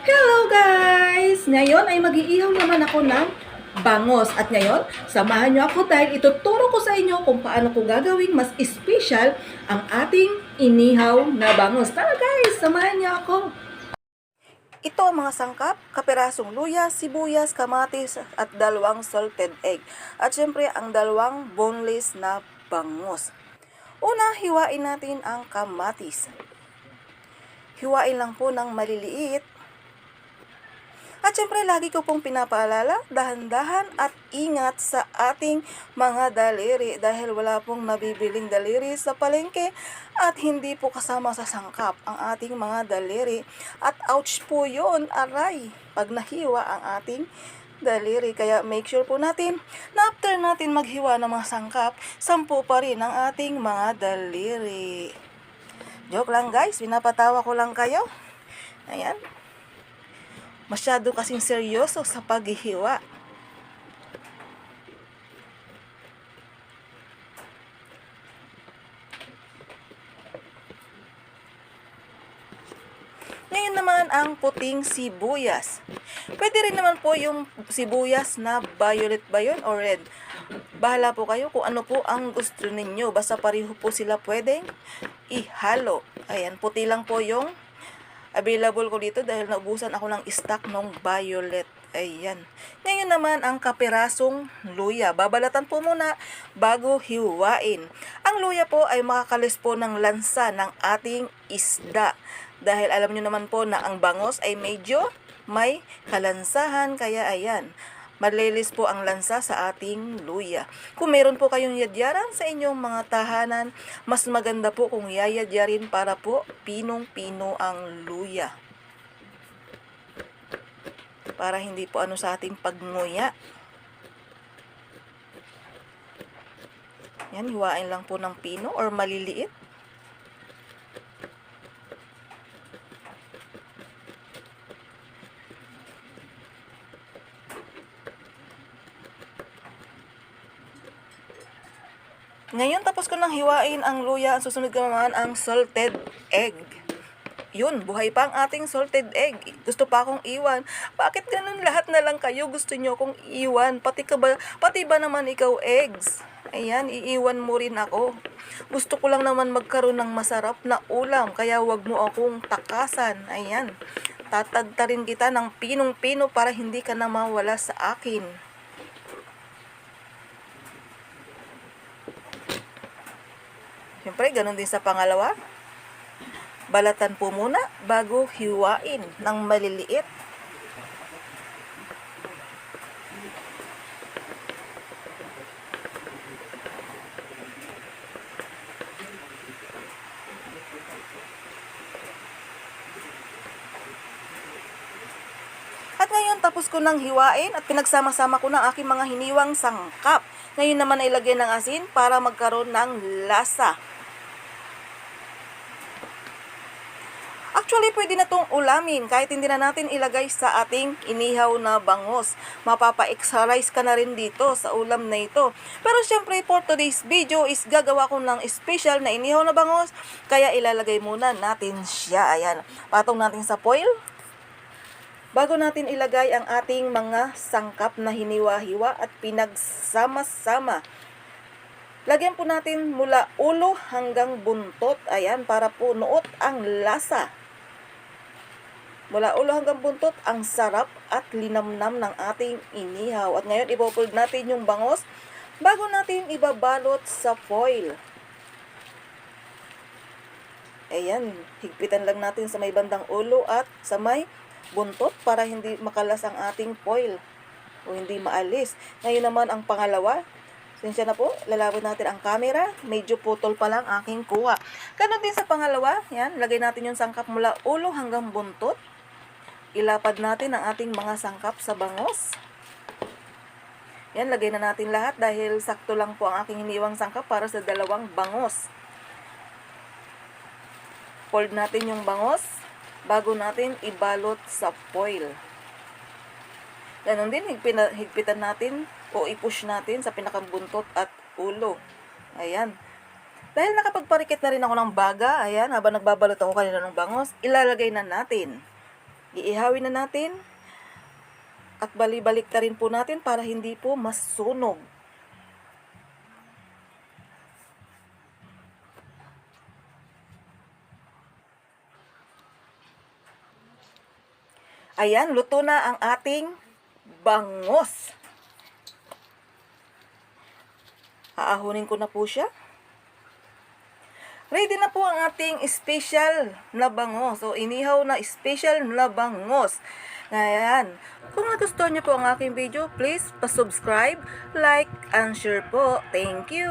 Hello guys! Ngayon ay mag-iihaw naman ako ng bangos. At ngayon, samahan niyo ako dahil ituturo ko sa inyo kung paano ko gagawing mas special ang ating inihaw na bangos. Tara guys, samahan niyo ako! Ito ang mga sangkap, kaperasong luya, sibuyas, kamatis, at dalawang salted egg. At syempre, ang dalawang boneless na bangos. Una, hiwain natin ang kamatis. Hiwain lang po ng maliliit. At syempre, lagi ko pong pinapaalala, dahan-dahan at ingat sa ating mga daliri dahil wala pong nabibiling daliri sa palengke at hindi po kasama sa sangkap ang ating mga daliri. At ouch po yon aray, pag nahiwa ang ating daliri. Kaya make sure po natin na after natin maghiwa ng mga sangkap, sampu pa rin ang ating mga daliri. Joke lang guys, pinapatawa ko lang kayo. Ayan. Masyado kasing seryoso sa paghihiwa. Ngayon naman ang puting sibuyas. Pwede rin naman po yung sibuyas na violet ba yun o red. Bahala po kayo kung ano po ang gusto ninyo. Basta pareho po sila pwedeng ihalo. Ayan, puti lang po yung available ko dito dahil naubusan ako ng stock ng violet. Ayan. Ngayon naman ang kapirasong luya. Babalatan po muna bago hiwain. Ang luya po ay makakalis po ng lansa ng ating isda. Dahil alam nyo naman po na ang bangos ay medyo may kalansahan. Kaya ayan, malilis po ang lansa sa ating luya. Kung meron po kayong yadyaran sa inyong mga tahanan, mas maganda po kung yayadyarin para po pinong-pino ang luya. Para hindi po ano sa ating pagnguya. Yan, hiwain lang po ng pino or maliliit. Ngayon, tapos ko nang hiwain ang luya. Ang susunod naman ang salted egg. Yun, buhay pa ang ating salted egg. Gusto pa akong iwan. Bakit ganun lahat na lang kayo gusto nyo kong iwan? Pati, ka ba, pati ba naman ikaw eggs? Ayan, iiwan mo rin ako. Gusto ko lang naman magkaroon ng masarap na ulam. Kaya wag mo akong takasan. Ayan, tatagtarin kita ng pinong-pino para hindi ka na mawala sa akin. Siyempre, ganun din sa pangalawa. Balatan po muna bago hiwain ng maliliit. At ngayon, tapos ko nang hiwain at pinagsama-sama ko ng aking mga hiniwang sangkap. Ngayon naman ay lagyan ng asin para magkaroon ng lasa. Actually, pwede na itong ulamin kahit hindi na natin ilagay sa ating inihaw na bangos. Mapapa-exercise ka na rin dito sa ulam na ito. Pero syempre, for today's video is gagawa ko ng special na inihaw na bangos. Kaya ilalagay muna natin siya. Ayan, patong natin sa foil. Bago natin ilagay ang ating mga sangkap na hiniwa-hiwa at pinagsama-sama. Lagyan po natin mula ulo hanggang buntot. Ayan, para po nuot ang lasa. Mula ulo hanggang buntot, ang sarap at linamnam ng ating inihaw. At ngayon, ipopold natin yung bangos bago natin ibabalot sa foil. Ayan, higpitan lang natin sa may bandang ulo at sa may buntot para hindi makalas ang ating foil o hindi maalis. Ngayon naman ang pangalawa, Sinsya na po, lalabot natin ang camera. Medyo putol pa lang aking kuha. Ganon din sa pangalawa, yan, lagay natin yung sangkap mula ulo hanggang buntot. Ilapad natin ang ating mga sangkap sa bangos. Yan, lagay na natin lahat dahil sakto lang po ang aking hiniwang sangkap para sa dalawang bangos. Fold natin yung bangos bago natin ibalot sa foil. Ganon din, higpitan natin o i-push natin sa pinakabuntot at ulo. Ayan. Dahil nakapagparikit na rin ako ng baga, ayan, habang nagbabalot ako kanina ng bangos, ilalagay na natin. Iihawin na natin. At balibalik na rin po natin para hindi po masunog. Ayan, luto na ang ating bangos. Aahunin ko na po siya. Ready na po ang ating special na bangos. So, inihaw na special na bangos. Ayan. Kung nagustuhan niyo po ang aking video, please pa-subscribe, like, and share po. Thank you!